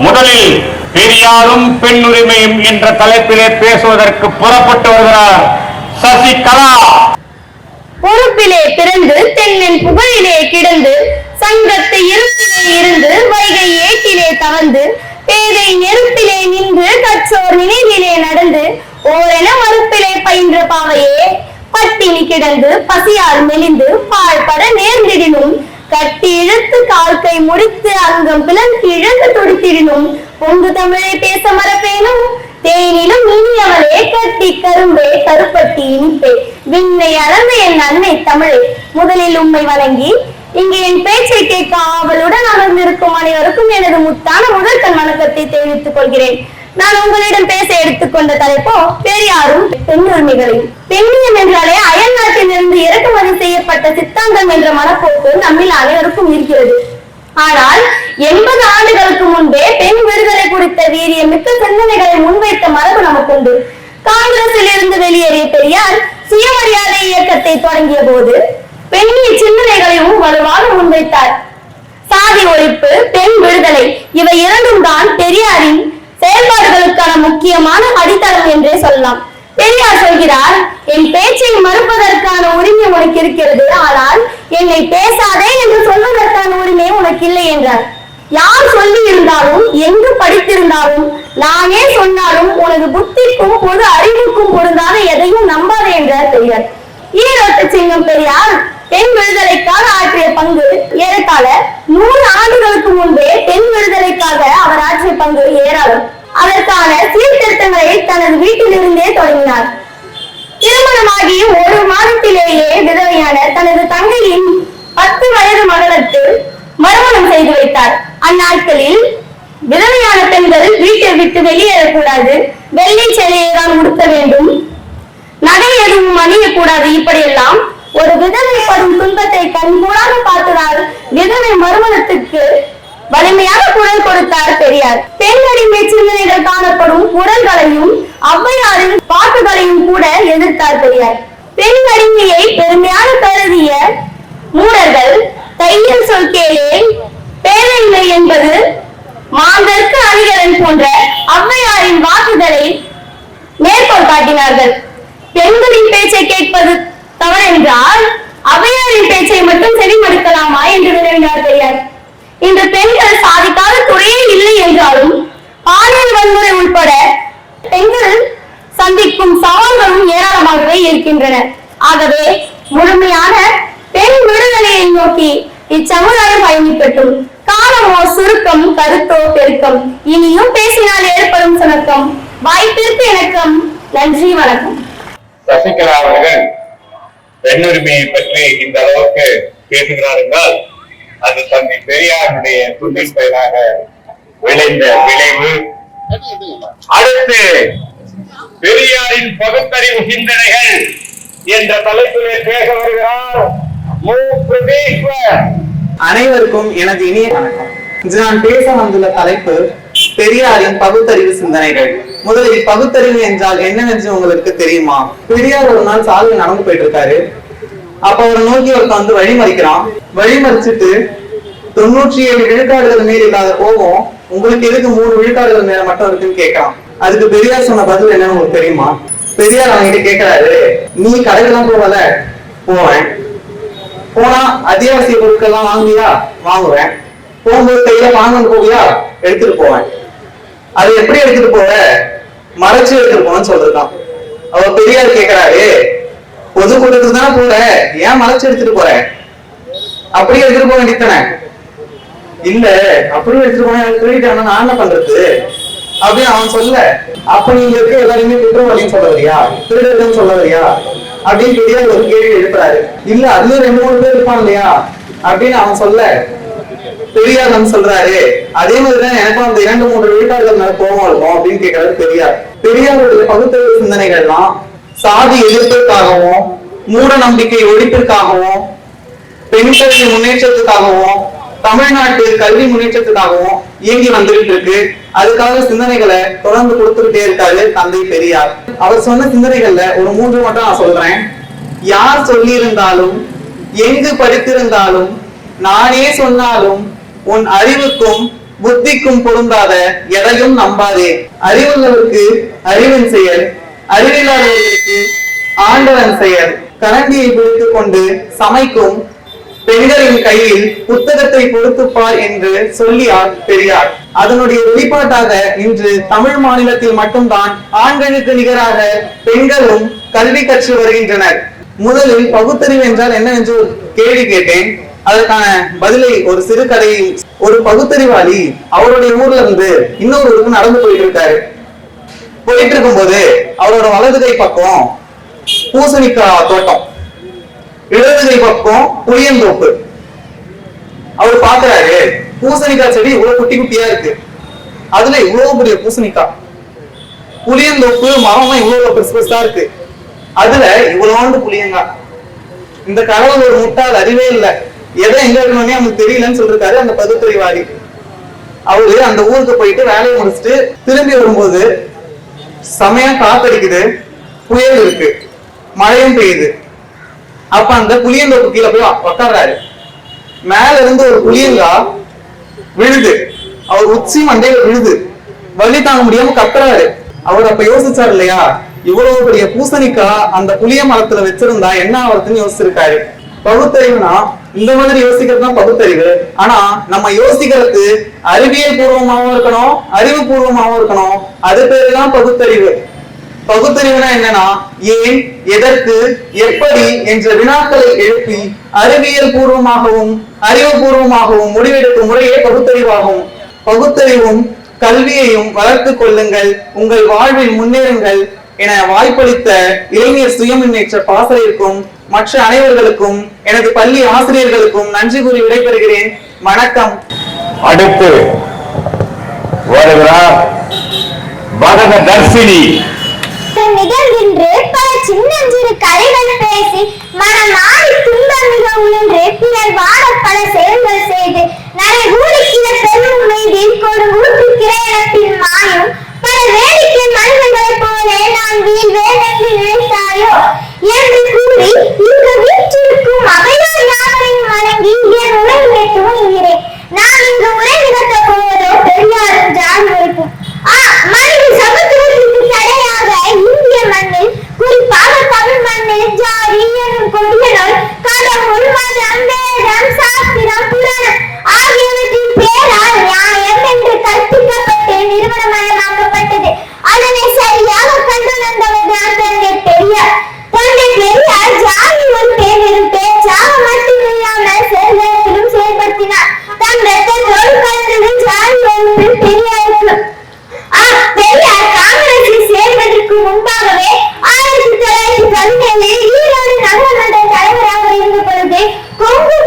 முதலில் பெரியாரும் பெண் உரிமையும் என்ற தலைப்பிலே பேசுவதற்கு புறப்பட்டு வருகிறார் சசிகலா. பொறுப்பிலே பிறந்து தென்னன் புகழிலே கிடந்து சங்கத்து இருப்பிலே இருந்து வைகை ஏட்டிலே தவந்து பேதை நெருப்பிலே நின்று கற்றோர் நினைவிலே நடந்து ஓரென மறுப்பிலே பயின்ற பாவையே பட்டினி கிடந்து பசியால் மெலிந்து பாழ்பட நேர்ந்திடினும் கட்டி இழுத்து கால்கை முடித்து அங்கம் பிளந்து இழந்து துடித்திடினும் பொங்கு தமிழை பேச மறப்பேனும். தேனிலும் இனியவளே கட்டி கரும்பே கருப்பட்டி இனிப்பே. விண்ணை அளந்த என் அன்னை தமிழே முதலில் உண்மை வணங்கி இங்கே என் பேச்சை கேட்க ஆவலுடன் அமர்ந்திருக்கும் அனைவருக்கும் எனது முத்தான முதல் கண் வணக்கத்தை தெரிவித்துக் கொள்கிறேன். நான் உங்களிடம் பேச எடுத்துக்கொண்ட தலைப்போ பெரியாரும் பெண்ணுரிமைகளையும். பெண்ணியம் என்றாலே அயல் நாட்டிலிருந்து இறக்குமதி செய்யப்பட்ட சித்தாந்தம் என்ற மனப்போக்கு நம்மில் அனைவருக்கும் இருக்கிறது. ஆனால் எண்பது ஆண்டுகளுக்கு முன்பே பெண் விடுதலை குறித்த வீரிய மிக்க சிந்தனைகளை முன்வைத்த மரபு நமக்குண்டு. காங்கிரஸில் இருந்து வெளியேறிய பெரியார் சுயமரியாதை இயக்கத்தை தொடங்கிய போது பெண்ணிய சிந்தனைகளையும் வலுவாக முன்வைத்தார். சாதி ஒழிப்பு பெண் விடுதலை இவை இரண்டும் தான் பெரியாரின் செயல்பாடுகளுக்கான முக்கியமான அடித்தளம் என்றே சொல்லலாம். பெரியார் சொல்கிறார் என் பேச்சை மறுப்பதற்கான உரிமை உனக்கு இருக்கிறது. ஆனால் என்னை பேசாதே என்று சொல்வதற்கான உரிமை உனக்கு இல்லை என்றார். யார் சொல்லி இருந்தாலும் எங்கு படித்திருந்தாலும் நானே சொன்னாலும் உனது புத்திக்கும் பொது அறிவுக்கும் பொருந்தாத எதையும் நம்பாதே என்றார் பெரியார். ஈரோட்டு சிங்கம் பெரியார் பெண் விடுதலைக்காக ஆற்றிய பங்கு ஏறத்தாழ நூறு ஆண்டுகளுக்கு முன்பே பெண் விடுதலைக்காக அவர் ஆற்றிய பங்கு ஏராளம். அதற்கான சீர்திருத்தங்களை தனது வீட்டிலிருந்தே தொடங்கினார். திருமணமாகி ஒரு மாதத்திலேயே விதவையான தனது தங்கையின் பத்து வயது மகளுக்கு மறுமணம் செய்து வைத்தார். அந்நாட்களில் விதவையான பெண்கள் வீட்டை விட்டு வெளியேறக்கூடாது. வெள்ளை சேலையை தான் உடுத்த வேண்டும். நடை எதுவும் அணியக்கூடாது இப்படியெல்லாம் ஒரு விதவை படும் துன்பத்தை கண்கூடாக பார்த்ததால் விதவை மறுமணத்துக்கு வலிமையாக குரல் கொடுத்தார் பெரியார். பெண் அடிமை சிந்தனைகள் காணப்படும் குரல்களையும் ஔவையாரின் பாட்டுகளையும் கூட எதிர்த்தார் பெரியார். பெண் அடிமையை பெருமையாக கருதிய மூடர்கள் தையல் சொல் கேளே பேரின்மை என்பது மாந்தற்கு அணிகலன் போன்ற ஔவையாரின் வாக்குகளை மேற்கோள் காட்டினார்கள். பெண்களின் பேச்சை கேட்பது தவறென்றால் அவையாரின் பேச்சை மட்டும் செவிமடுக்கலாமா என்று வினவினார் பெரியார். இன்று பெண்கள் சாதிக்காத துறையே இல்லை என்றாலும் பாலியல் வன்முறை உட்பட பெண்கள் சந்திக்கும் சவால்களும் ஏராளமாகவே இருக்கின்றன. ஆகவே முழுமையான பெண் விடுதலையை நோக்கி இச்சமுதாயம் பயணிக்கட்டும். காலமோ சுருக்கம் கருத்தோ பெருக்கம். இனியும் பேசினால் ஏற்படும் சுணக்கம். வாய்ப்பிற்கு இணக்கம். நன்றி வணக்கம். சசிகலா அவர்கள் பெண்ணுரிமையை பற்றி இந்த அளவுக்கு பேசுகிறார் என்றால் அது தந்தை பெரியாருடைய துண்டின் பயனாக விளைந்த விளைவு. அடுத்து பெரியாரின் பகுத்தறிவு சிந்தனைகள் என்ற தலைப்பிலே பேச வருகிறார் மு பிரதீஸ்வர் அனைவருக்கும் எனது இனிய வணக்கம். நான் பேச வந்துள்ள தலைப்பு பெரியாரின் பகுத்தறிவு சிந்தனைகள். முதலில் பகுத்தறிவு என்றால் என்னவென்று உங்களுக்கு தெரியுமா? பெரியார் ஒரு நாள் சாலையில் நடந்து போயிட்டு இருக்காரு அப்ப அவரை நோக்கி ஒருத்தன் வந்து வழிமறிக்கிறான் வழிமறிச்சிட்டு தொண்ணூற்றி ஏழு விழுக்காடுகள் மீறி இல்லாத கோபம் உங்களுக்கு எதுக்கு மூணு விழுக்காடுகள் மேல மட்டும் இருக்குன்னு கேட்கறான். அதுக்கு பெரியார் சொன்ன பதில் என்னன்னு உங்களுக்கு தெரியுமா? பெரியார் அவன்கிட்ட கேட்கிறாரு நீ கடைக்கெல்லாம் போவல போவேன். போனா அத்தியாவசிய பொருட்கள் எல்லாம் வாங்குவியா? வாங்குவேன். போகும்போது கையில வாங்கன்னு போவியா எடுத்துட்டு போவேன். அது எப்படி எடுத்துட்டு போவ மறைச்சு எடுத்துட்டு போவேன்னு சொல்றான் அவ பெரியார் கேக்குறாரு பொது கூட்டத்துக்கு தானே போற? ஏன் மறைச்சு எடுத்துட்டு போற? அப்படியே எடுத்துட்டு போக வேண்டியதானே இல்ல அப்படியே எடுத்துட்டு போனா எனக்கு நான் என்ன பண்றது? அப்படின்னு அவன் சொல்ல அப்ப நீங்க இருக்க எல்லாருமே குற்றவாளின்னு சொல்ல வரியா? திருடர்னு சொல்ல வரியா? அப்படின்னு பெரியார் ஒரு கேள்வி எழுப்புறாரு. இல்ல அதுல ரெண்டு மூணு பேர் இருப்பான் இல்லையா? அப்படின்னு அவன் சொல்ல பெரியார் வந்து சொல்றாரு. அதே மாதிரிதான் எனக்கும் அந்த இரண்டு மூன்று விழுக்காடுகள் மேல கோபம் இருக்கும் அப்படின்னு கேட்கறது பெரியார் பெரியாருடைய பகுத்தறிவு சிந்தனைகள்லாம் சாதி எதிர்ப்பிற்காகவும் மூட நம்பிக்கை ஒழிப்பிற்காகவும் பெண்களின் முன்னேற்றத்துக்காகவும் தமிழ்நாட்டு கல்வி முன்னேற்றத்துக்காகவும் இயங்கி வந்துகிட்டு இருக்கு. அதுக்காக சிந்தனைகளை தொடர்ந்து கொடுத்துக்கிட்டே இருக்காரு தந்தை பெரியார். அவர் சொன்ன சிந்தனைகள்ல ஒரு மூன்று மட்டும் நான் சொல்றேன். யார் சொல்லியிருந்தாலும் எங்கு படித்திருந்தாலும் நானே சொன்னாலும் உன் அறிவுக்கும் புத்திக்கும் பொருந்தாத எதையும் நம்பாதே. அறிவுள்ளவருக்கு அறிவின் செயல் அறிவில்லாதவர்களுக்கு ஆண்டவன் செயல். கரண்டியை பிடித்துக் கொண்டு சமைக்கும் பெண்களின் கையில் புத்தகத்தை பொறுத்துப்பார் என்று சொல்லியார் பெரியார். அதனுடைய வெளிப்பாட்டாக இன்று தமிழ் மாநிலத்தில் மட்டும்தான் ஆண்களுக்கு நிகராக பெண்களும் கல்வி கற்று வருகின்றனர். முதலில் பகுத்தறிவு என்றால் என்ன என்று கேள்வி கேட்டேன். அதற்கான பதிலை ஒரு சிறு ஒரு பகுத்தறிவாளி அவருடைய ஊர்ல இருந்து இன்னொரு ஊருக்கு நடந்து போயிட்டு இருக்காரு போயிட்டு இருக்கும்போது அவரோட வலது கை பக்கம் பூசணிக்காய் தோட்டம் இடது கை பக்கம் புளியந்தோப்பு அவர் பாக்குறாரு பூசணிக்காய் செடி இவ்வளவு குட்டி குட்டியா இருக்கு. அதுல இவ்வளவு பெரிய பூசணிக்காய். புளியந்தோப்பு மரமும் இவ்வளவு பெருசு பெருசா இருக்கு. அதுல இவ்வளோண்டு புளியங்காய். இந்த கடவுள் ஒரு முட்டாள் அறிவே இல்ல. எதை எங்க இருக்கணும்னே அவனுக்கு தெரியலன்னு சொல்லிருக்காரு அந்த பகுத்தறிவாதி அவரு அந்த ஊருக்கு போயிட்டு வேலையை முடிச்சுட்டு திரும்பி வரும்போது செமையா காத்தடிக்குது. புயல் இருக்கு. மழையும் பெய்யுது. அப்ப அந்த புளியந்தோப்பு கீழே போய் உட்கார்றாரு மேல இருந்து ஒரு புளியங்கா விழுது. அவர் உச்சி மண்டையில விழுது. வழி தாங்க முடியாம கத்துறாரு. அவர் அப்ப யோசிச்சார் இல்லையா? இவ்வளவு பெரிய பூசணிக்கா அந்த புளிய மரத்துல வச்சிருந்தா என்ன ஆகுறதுன்னு யோசிச்சிருக்காரு. பகுத்தறிவுனா இந்த மாதிரி யோசிக்கிறது தான் பகுத்தறிவு. ஆனா நம்ம யோசிக்கிறது அறிவியல் பூர்வமாகவும் இருக்கணும் அறிவு பூர்வமாகவும் இருக்கணும். அது பேரு தான் பகுத்தறிவு. பகுத்தறிவுனா என்னன்னா ஏன் எதற்கு எப்படி என்ற வினாக்களை எழுப்பி அறிவியல் பூர்வமாகவும் அறிவுபூர்வமாகவும் முடிவெடுக்கும் முறையே பகுத்தறிவாகும். பகுத்தறிவும் கல்வியையும் வளர்த்துக் கொள்ளுங்கள் உங்கள் வாழ்வில் முன்னேறுங்கள் என வாய்ப்பளித்த இளைஞர் சுயமுன்னேற்ற பாசறைக்கும் மற்ற அனைவர்களுக்கும் எனது பள்ளி ஆசிரியர்களுக்கும் நன்றி கூறி விடைபெறுகிறேன். வணக்கம். அடுத்து வருகிறார் பரத தர்சினி. நிகழ்கின்று பல சின்னஞ்சிறு கதைகள் பேசி மனம் நாடி துன்பம் மிக பிறர் வாழ பல செயல்கள் செய்து நரை ஊழிக்கிற பெரும் மீதில் கொடு ஊற்று கிரையணத்தின் மாயும் பல வேடிக்கை மனிதர்களைப் போல நான் என்று நினைத்தாயோ? என்று கூறி இங்கு வீற்றிருக்கும் அவையார் யாவரையும் வணங்கி என் நான் இங்கு உரை நிகழ்த்த போவதோ பெரியாரும் ஜாதி வைக்கும் ஆ மனித சமத்துவத்திற்கு தடையாக இந்திய மண்ணில் குறிப்பாக தமிழ் மண்ணில் ஜாதி கொடிய நோய் வேதம் சாஸ்திரம் புராணம் ஆகியவற்றின் பேரால் நியாயம் என்று கற்பிக்கப்பட்டு நிறுவனமயமாக்கப்பட்டது. அதனை சரியாக கண்டுணர்ந்தவர் தான் தந்தை? பெரியார். ஆயிரத்தி தொள்ளாயிரத்தி பதினேழில் ஈரோடு நகரமன்ற தலைவராக இருந்த பொழுது கொங்கு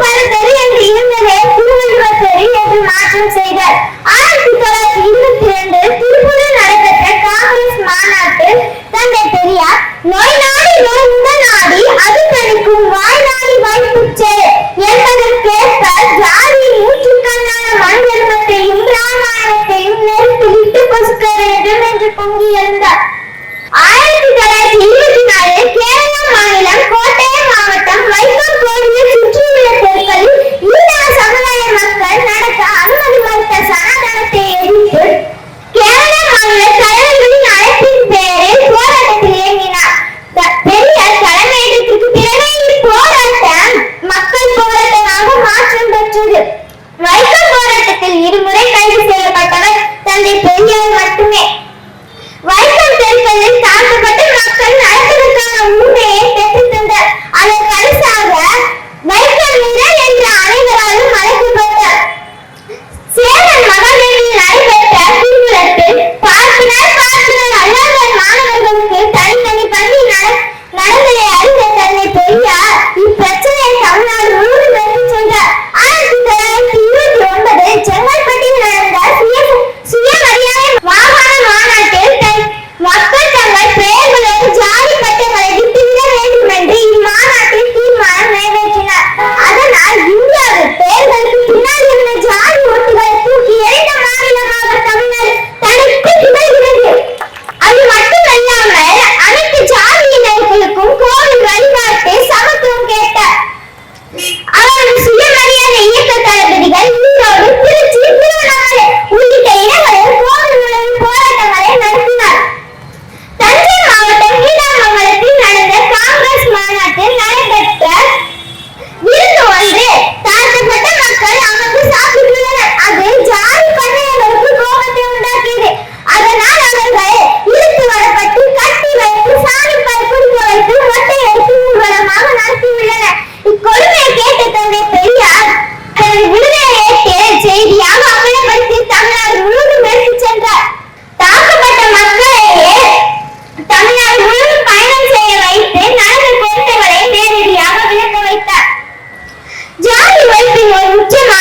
வேண்டும் பொங்கி எழுந்தார் ஆயிரத்தி தொள்ளாயிரத்தி இருபத்தி நாலு கேரள மாநிலம் கோட்டயம் மாவட்டம் வைக்கம் கோவிலை சுற்றியுள்ள தெருக்களில் ஈழ சமுதாய மக்கள் நடக்க அனுமதி மறுத்த சனாதனத்தை எதிர்த்து கேரள மாநில தலைவர்களின் அழைப்பின் பெயரில் போராட்டத்தில் இயங்கினார் பெரியார் தலைமையேற்றத்திற்கு பிறகு இப்போராட்டம் மக்கள் போராட்டமாக மாற்றம் பெற்றது. வைக்கம் போராட்டத்தில் இருமுறை கைது செய்யப்பட்டவர் தந்தை பெரியார் மட்டுமே. வைக்கம் மக்கள் நடப்பதற்கான உண்மையை பெற்றுத் தந்தார் அதன் வைக்கம் வீரர் என்ற அனைவராலும் அழைக்கப்பட்ட சேரன் மகன் Manchen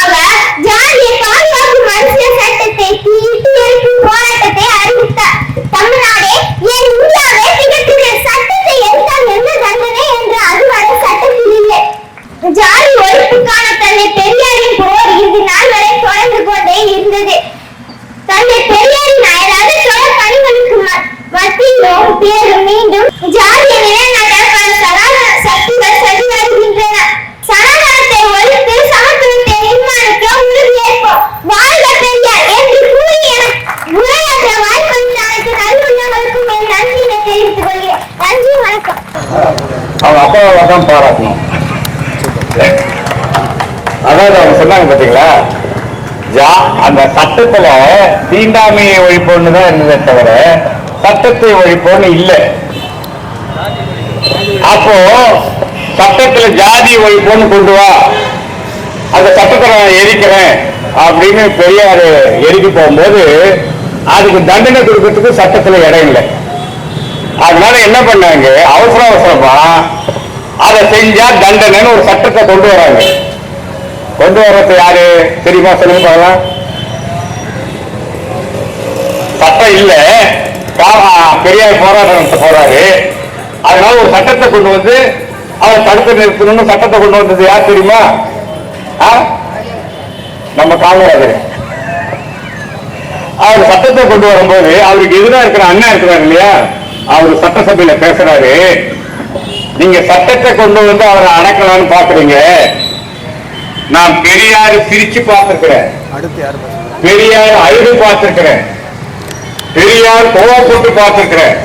அதாவது அவங்க சொன்னாங்க பாத்தீங்களா? ஜா அந்த சட்டத்துல தீண்டாமையை ஒழிப்போன்னு தான் இருந்ததே தவிர சட்டத்தை ஒழிப்போன்னு இல்லை. அப்போ சட்டத்துல ஜாதி ஒழிப்போன்னு கொண்டு வா. அந்த சட்டத்தை நான் எரிக்கிறேன் அப்படின்னு பெரியார் எரிக்க போகும்போது அதுக்கு தண்டனை கொடுக்கறதுக்கு சட்டத்துல இடம் இல்லை. அதனால என்ன பண்ணாங்க? அவசர அவசரமா அதை செஞ்சா தண்டனைன்னு ஒரு சட்டத்தை கொண்டு வராங்க. கொண்டு வர்றது யாரு? தெரியுமா? சொல்லுங்க பார்க்கலாம். சட்டம் இல்ல. பெரியார் போராட்டம் போறாரு. அதனால ஒரு சட்டத்தை கொண்டு வந்து அவரை தடுத்து நிறுத்தணும்னு சட்டத்தை கொண்டு வந்தது யார் தெரியுமா? ஆ? நம்ம காமராஜர் அவர் சட்டத்தை கொண்டு வரும்போது அவருக்கு எதிராக இருக்கிற அண்ணா இருக்கிறார் இல்லையா? அவர் சட்டசபையில பேசுறாரு. நீங்க சட்டத்தை கொண்டு வந்து அவரை அடக்கலாம்னு பாக்குறீங்க. நான் பெரியார் சிரிச்சு பார்த்திருக்கிறேன். அடுத்து யார் பேசுறது பெரியார் அழுது பார்த்திருக்கிறேன். பெரியார் கோவப்பட்டு பார்த்திருக்கிறேன்.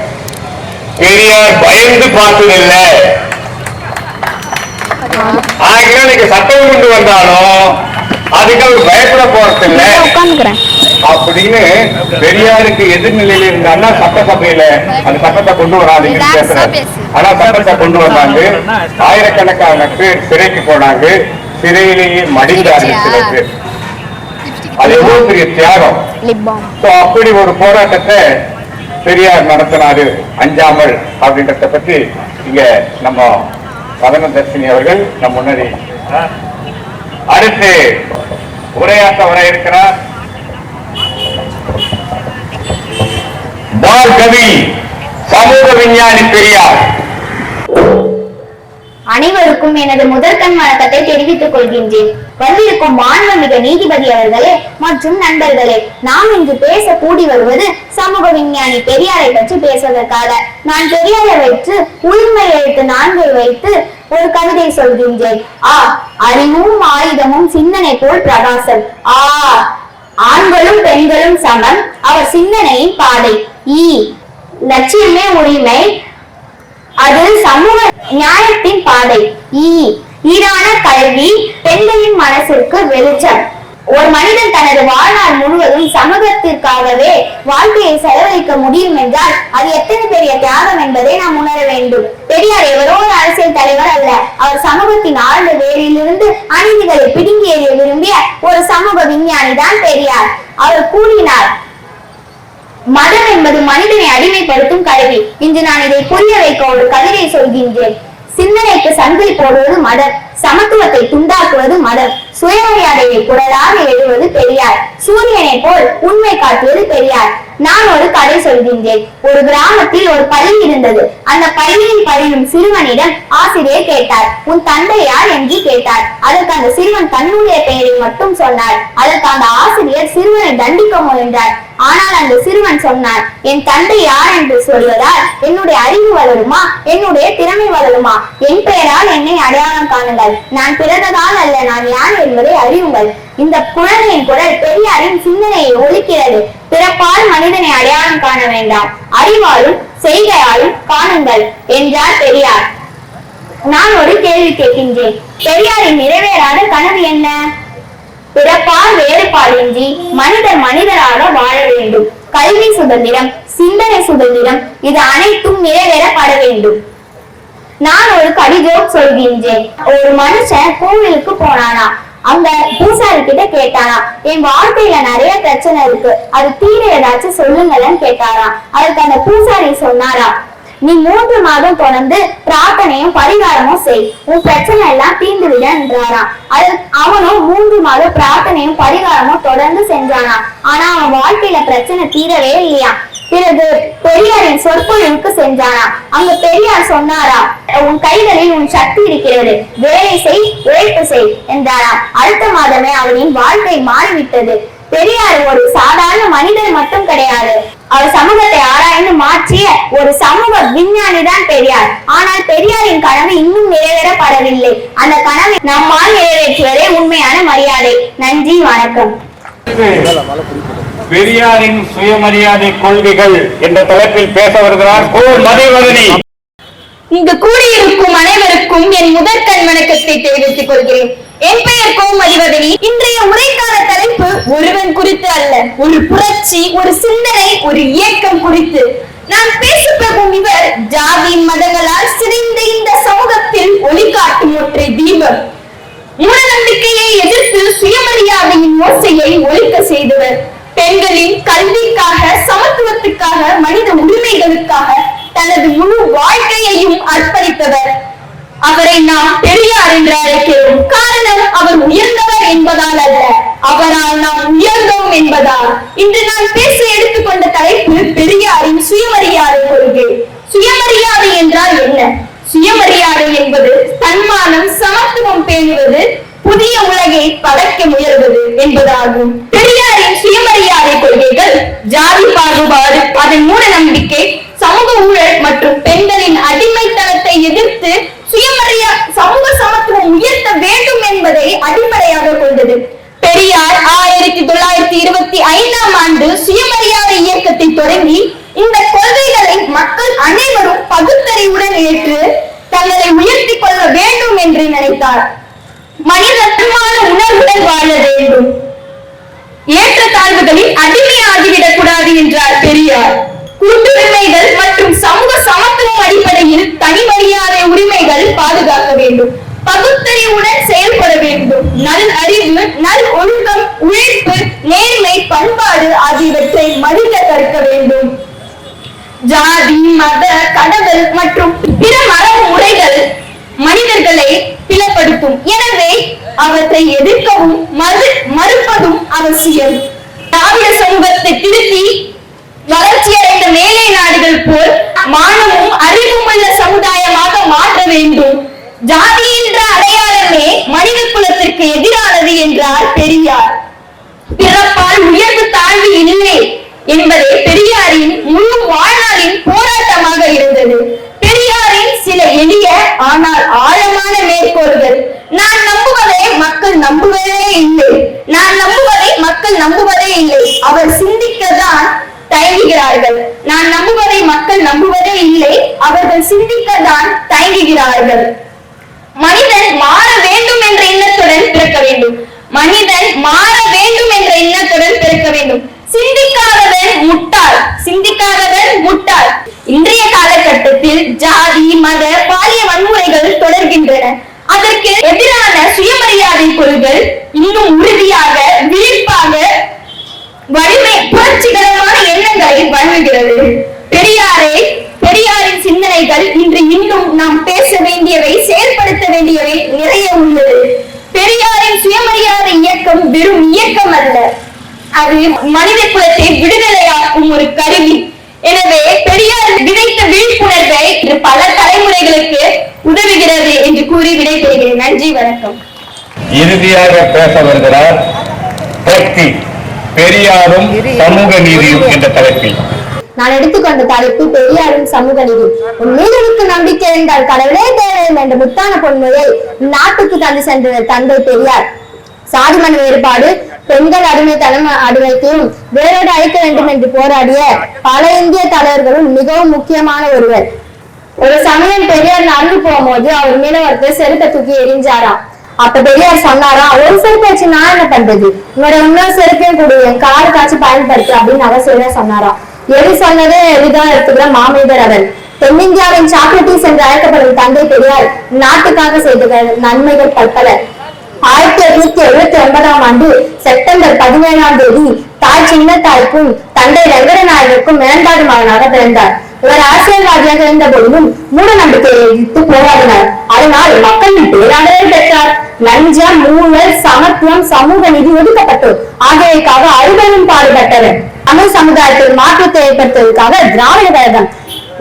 பெரியார் பயந்து பார்த்ததில்லை. ஆகினால் நீங்க சட்டம் கொண்டு வந்தாலும் அதுக்கு அவர் பயப்பட போறது இல்லை அப்படின்னு பெரியாருக்கு எதிர்நிலையில இருந்த அண்ணா சட்டசபையில அந்த சட்டத்தை கொண்டு வராதீங்கன்னு பேசுறாரு ஆனா சட்டத்தை கொண்டு வந்தாங்க. ஆயிரக்கணக்கான பேர் சிறைக்கு போனாங்க. சிறையிலேயே மடிந்தார்கள் சில பேர். அது எவ்வளவு பெரிய தியாகம்? அப்படி ஒரு போராட்டத்தை பெரியார் நடத்தினாரு அஞ்சாமல் அப்படின்றத பத்தி இங்க நம்ம பதன தர்ஷினி அவர்கள் நம் முன்னாடி அடுத்து உரையாற்ற வர இருக்கிறார். பால் கவி சமூக விஞ்ஞானி பெரியார். அனைவருக்கும் எனது முதற்கண் வணக்கத்தை தெரிவித்துக் கொள்கின்றேன். வந்திருக்கும் மாண்புமிகு நீதிபதி அவர்களே மற்றும் நண்பர்களே நாம் இன்று பேச கூடி வருவது சமூக விஞ்ஞானி பெரியாரை பற்றி பேசுவதற்காக. நான் பெரியாரை வைத்து உயிர்மை எழுத்து நான்கை வைத்து ஒரு கவிதை சொல்கின்றேன். ஆ அறிவும் ஆயுதமும் சிந்தனை போல் பிரகாசம். ஆ ஆண்களும் பெண்களும் சமம் அவர் சிந்தனையின் பாதை. ஈ லட்சியமே உரிமை அது சமூக நியாயத்தின் பாதை. ஈ ஈரான கல்வி பெண்களின் மனசிற்கு வெளிச்சம். ஒரு மனிதன் தனது வாழ்நாள் முழுவதும் சமூகத்திற்காகவே வாழ்க்கையை செலவழிக்க முடியும் என்றால் அது எத்தனை பெரிய தியாகம் என்பதை நாம் உணர வேண்டும். பெரியார் எவரோ ஒரு அரசியல் தலைவர் அல்ல. அவர் சமூகத்தின் ஆழ்ந்த வேரிலிருந்து அநீதிகளை பிடுங்கி எறிய விரும்பிய ஒரு சமூக விஞ்ஞானி தான் பெரியார். அவர் கூறினார் மதம் என்பது மனிதனை அடிமைப்படுத்தும் கருவி. இன்று நான் இதை புரிய வைக்க ஒரு கவிதை சொல்கின்றேன். சிந்தனைக்கு சங்கிலி போடுவது மதம். சமத்துவத்தை துண்டாக்குவது மதம். சுயமரியாதையை குரலாக எழுவது பெரியார். சூரியனை போல் உண்மை காட்டுவது பெரியார். நான் ஒரு கதை சொல்கின்றேன். ஒரு கிராமத்தில் ஒரு பள்ளி இருந்தது. அந்த பள்ளியில் பயிலும் சிறுவனிடம் ஆசிரியர் கேட்டார். உன் தந்தை யார்? என்று கேட்டார். அதற்கு அந்த சிறுவன் தன்னுடைய பெயரை மட்டும் சொன்னார். அதற்கு அந்த ஆசிரியர் சிறுவனை தண்டிக்க முயன்றார். ஆனால் அந்த சிறுவன் சொன்னார் என் தந்தை யார் என்று சொல்வதால் என்னுடைய அறிவு வளருமா? என்னுடைய திறமை வளருமா? என் பெயரால் என்னை அடையாளம் காணுங்கள். நான் பிறந்ததால் அல்ல நான் யார் என்பதை அறியுங்கள். இந்த குழந்தையின் குரல் பெரியாரின் சிந்தனையை ஒழிக்கிறது. பிறப்பால் மனிதனை அடையாளம் காண வேண்டாம். அறிவாலும் செய்கையாலும் காணுங்கள் என்றார் பெரியார். நான் ஒரு கேள்வி கேட்கின்றேன். பெரியாரின் நிறைவேறாத கனவு என்ன? பிறப்பால் வேறுபாடின்றி மனிதர் மனிதராக வாழ வேண்டும். கல்வி சுதந்திரம் சிந்தனை சுதந்திரம் இது அனைத்தும் நிறைவேறப்பட வேண்டும். நான் ஒரு கடிதம் சொல்கின்றேன். ஒரு மனுஷன் கோவிலுக்கு போனானா? அந்த பூசாரி கிட்ட கேட்டாராம். என் வாழ்க்கையில நிறைய பிரச்சனை இருக்கு. அது தீர ஏதாச்சும் சொல்லுங்களேன்னு கேட்டாராம். அதுக்கு அந்த பூசாரி சொன்னாராம். நீ மூன்று மாதம் தொடர்ந்து பிரார்த்தனையும் பரிகாரமும் செய். உன் பிரச்சனை எல்லாம் தீர்ந்து விட என்றாராம். அது அவனும் மூன்று மாதம் பிரார்த்தனையும் பரிகாரமும் தொடர்ந்து செஞ்சானாம் ஆனா அவன் வாழ்க்கையில பிரச்சனை தீரவே இல்லையா பிறகு பெரியாரின் சொற்பொழிவுக்கு சென்றானா? அங்க பெரியார் சொன்னாரா உன் கைகளில் உன் சக்தி இருக்கிறது. வேலை செய் உழைப்பு செய் என்றாராம் அடுத்த மாதமே அவனின் வாழ்க்கை மாறிவிட்டது. பெரியார் ஒரு சாதாரண மனிதர் மட்டும் கிடையாது. அவர் சமூகத்தை ஆராய்ந்து மாற்றிய ஒரு சமூக விஞ்ஞானி தான் பெரியார். ஆனால் பெரியாரின் கனவு இன்னும் நிறைவேறப்படவில்லை. அந்த கனவை நம்மால் நிறைவேற்றுவதே உண்மையான மரியாதை. நன்றி வணக்கம். பெரியாரின் சுயமரியாதை கொள்கைகள் என்ற தலைப்பில் பேச வருகிறார் கோ மதிவதனி இங்கு கூடியிருக்கும் அனைவருக்கும் என் முதற்கண் வணக்கத்தை தெரிவித்துக் கொள்கிறேன். என் பெயர் கோமதிவதனி இன்றைய உரைக்கான தலைப்பு ஒருவன் குறித்து அல்ல ஒரு புரட்சி ஒரு சிந்தனை ஒரு இயக்கம் குறித்து. நான் பேச போகும் இவர் ஜாதி மதங்களால் சிதைந்த இந்த சமூகத்தில் ஒளிகாட்டும் ஒற்றை தீபம். மூட நம்பிக்கையை எதிர்த்து சுயமரியாதையின் ஓசையை ஒழிக்க செய்தவர் பெண்களின் கல்விக்காக சமத்துவத்துக்காக மனித உரிமைகளுக்காக தனது முழு வாழ்க்கையையும் அர்ப்பணித்தவர். அவரை நாம் பெரியார் என்று அழைக்கிறோம். காரணம் அவர் உயர்ந்தவர் என்பதால் அல்ல. அவரால் நாம் உயர்ந்தோம் என்பதால். இன்று நான் பேச எடுத்துக்கொண்ட தலைப்பு பெரியாரின் சுயமரியாதை கொள்கை. சுயமரியாதை என்றால் என்ன? சுயமரியாதை என்பது தன்மானம் சமத்துவம் பேணுவது புதிய உலகை படைக்க முயல்வது என்பதாகும். பெரியாரின் சுயமரியாதை கொள்கைகள் ஜாதி பாகுபாடு அதன் மூட நம்பிக்கை சமூக ஊழல் மற்றும் பெண்களின் அடிமைத்தனத்தை எதிர்த்து சுயமரியா சமூக சமத்துவம் உயர்த்த வேண்டும் என்பதை அடிப்படையாக கொண்டது. பெரியார் ஆயிரத்தி தொள்ளாயிரத்தி இருபத்தி ஐந்தாம் ஆண்டு சுயமரியாதை இயக்கத்தை தொடங்கி இந்த கொள்கைகளை மக்கள் அனைவரும் பகுத்தறிவுடன் ஏற்று தங்களை உயர்த்திக் கொள்ள வேண்டும் என்று நினைத்தார். மனித உணர்வுடன் வாழ வேண்டும். ஏற்றத்தாழ்வுகளில் அடிமையாகிவிடக் கூடாது என்றார் பெரியார். கூட்டுரிமைகள் மற்றும் சமூக சமத்துவம் அடிப்படையில் தனி மரியாதை உரிமைகள் பாதுகாக்க வேண்டும். பகுத்தறிவுடன் செயல்பட வேண்டும். நல் அறிவு நல் ஒழுக்கம் உழைப்பு நேர்மை பண்பாடு ஆகியவற்றை மதிக்க கற்க வேண்டும். ஜாதி மத கடவுள் மற்றும் பிற மரபு முறைகள் மனிதர்களை பிளப்படுத்தும் எனவே அவற்றை எதிர்க்கவும் மறு மறுப்பதும் அவசியம். திராவிட சமூகத்தை திருத்தி வளர்ச்சியடைந்த மேலை நாடுகள் போல் மானமும் அறிவும் உள்ள சமுதாயமாக மாற்ற வேண்டும். ஜாதி என்ற அடையாளமே மனித குலத்திற்கு எதிரானது என்றார் பெரியார். பிறப்பால் உயர்வு தாழ்வு இல்லை என்பதே பெரியாரின் முழு வாழ்நாளின் போராட்டமாக இருந்தது. பெரியாரின் சில எளிய ஆனால் ஆழமான நான் நம்புவதை மக்கள் நம்புவதே இல்லை. நான் நம்புவதை மக்கள் நம்புவதே இல்லை. அவர் சிந்திக்கத்தான் தயங்குகிறார்கள். நான் நம்புவதை மக்கள் நம்புவதே இல்லை. அவர்கள் சிந்திக்கத்தான் தயங்குகிறார்கள். மனிதன் மாற வேண்டும் என்ற எண்ணத்துடன் பிறக்க வேண்டும். மனிதன் மாற வேண்டும் என்ற எண்ணத்துடன் பிறக்க வேண்டும். சிந்திக்காதவன் முட்டாள். சிந்திக்காதவன் முட்டாள். இன்றைய காலகட்டத்தில் ஜாதி மத பாலிய வன்முறைகள் தொடர்கின்றன. அதற்கு எதிரான சுயமரியாதை கொள்கை இன்னும் உறுதியாக விழிப்பாக வலிமை புரட்சிகரமான எண்ணங்களை வழங்குகிறது. பெரியாரை பெரியாரின் சிந்தனைகள் இன்று இன்னும் நாம் பேச வேண்டியவை செயல்படுத்த வேண்டியவை நிறைய உள்ளது. பெரியாரின் சுயமரியாதை இயக்கம் வெறும் இயக்கம் அல்ல. அது மனித குலத்தை விடுதலையாக்கும் ஒரு கருவி. எனவே பெரியார் விதைத்த விழிப்புணர்வை பல தலைமுறைகளுக்கு உதவுகிறது என்று கூறி விடைபெறுகிறேன் நன்றி வணக்கம். இறுதியாக பேச வருகிறார் சக்தி பெரியாரும் சமூக நீதியும் என்ற தலைப்பில். நான் எடுத்துக்கொண்ட தலைப்பு பெரியாரின் சமூக நீதி. உன் மீதனுக்கு நம்பிக்கை என்றால் கடவுளே தேவையில்லை என்ற முத்தான பொன்மையை நாட்டுக்கு தந்து சென்ற தந்தை பெரியார். சாதி மன வேறுபாடு பெண்கள் அடிமைத்தனம் அடிமைத்தையும் வேரோடு அழிக்க வேண்டும் என்று போராடிய பல இந்திய தலைவர்களும் மிகவும் முக்கியமான ஒருவர். ஒரு சமயம் பெரியார் நடந்து போகும்போது அவர் மேல ஒருத்தர் செருப்பை தூக்கி எரிஞ்சாராம் அப்ப பெரியார் சொன்னாராம் ஒரு செருப்பு வச்சு நான் என்ன பண்றது? உன்னோட இன்னொரு செருப்பையும் கொடு என் கார் காய்ச்சி பயன்படுத்து அப்படின்னு அவசியம் சொன்னாராம். எது சொன்னதே எளிதா எடுத்துக்கிற மாமேதர் அவர் தென்னிந்தியாவின் சாக்ரட்டிஸ் என்று அழைக்கப்படும் தந்தை பெரியார் நாட்டுக்காக செய்த நன்மைகள் பற்பல. ஆயிரத்தி எட்நூத்தி எழுபத்தி ஒன்பதாம் ஆண்டு செப்டம்பர் பதினேழாம் தேதி தாய் சின்னத்தாய்க்கும் தந்தை ரங்கரநாயகருக்கும் இரண்டாவது மகனாக பிறந்தார். இவர் அரசியல்வாதியாக இருந்த போதிலும் மூட நம்பிக்கையை எதிர்த்து போராடினார். அதனால் மக்களின் பேராதரவை பெற்றார். லஞ்சம் ஊழல் சமத்துவம் சமூக நிதி ஒதுக்கப்பட்டோர். ஆகியவைக்காக அறுபெரும் பாடுபட்டவர். தமிழ் சமுதாயத்தில் மாற்றத்தை ஏற்படுத்துவதற்காக திராவிட கழகம்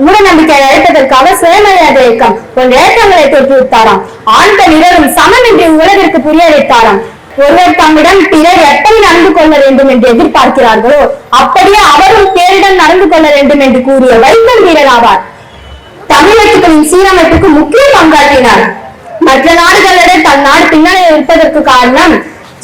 மூட நம்பிக்கை அழைப்பதற்காக சுயமரியாதை இயக்கம் போன்ற இயக்கங்களை தோற்றுவித்தாராம் ஆண்கள் இருவரும் சமம் என்று உலகிற்கு புரிய வைத்தாராம் ஒருவர் தம்மிடம் பிறர் எப்படி நடந்து கொள்ள வேண்டும் என்று எதிர்பார்க்கிறார்களோ அப்படியே அவரும் பேரிடம் நடந்து கொள்ள வேண்டும் என்று கூறிய வைத்தல் வீரர் ஆவார் தமிழகத்தின் சீரமைப்புக்கு முக்கிய பங்காற்றினார். மற்ற நாடுகளிடம் தன் நாடு பின்னணி இருப்பதற்கு காரணம்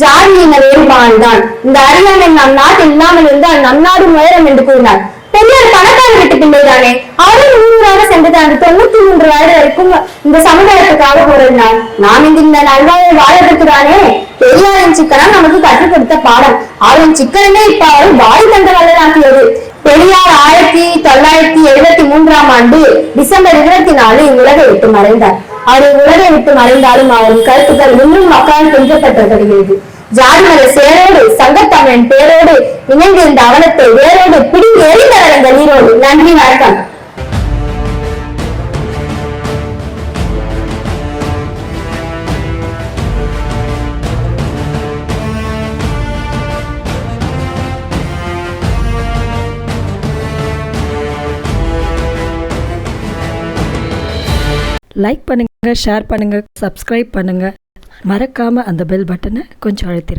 ஜாதியின வேறுபாடுதான். இந்த அறியாமை நம் நாடு இல்லாமல் இருந்து நம் நாடு உயரம் என்று கூறினார். பெரியார் பணக்கார வீட்டு பிள்ளைதானே அவரும் ஊராக சென்றது தொண்ணூத்தி மூன்று வயது வரைக்கும் இந்த சமுதாயத்துக்காக போராடினார் நாம் இங்கு இந்த நல்வாழ்வை வாழறதுக்குதானே பெரியாரின் சிக்கனம் நமக்கு கற்றுக் கொடுத்த பாடம். அவரின் சிக்கனமே இப்ப அவரை வாய் தந்த வல்லதாக்கியது பெரியார் ஆயிரத்தி தொள்ளாயிரத்தி எழுபத்தி மூன்றாம் ஆண்டு டிசம்பர் இருபத்தி நாலு இவ்வுலகை விட்டு மறைந்தார். அவர் உலகை விட்டு மறைந்தாலும் அவரின் கருத்துக்கள் இன்னும் மக்களால் பின்பற்றப்பட்டு வருகிறது சேரோடு சங்கத்தமிழன் பேரோடு இணைந்திருந்த அவலத்தை வேரோடு பிடிங்கி எரிந்தவர் நீரோடு நன்றி வணக்கம். லைக் பண்ணுங்க ஷேர் பண்ணுங்க சப்ஸ்கிரைப் பண்ணுங்க. மறக்காம அந்த பெல் பட்டனை கொஞ்சம் அழுத்திருங்க.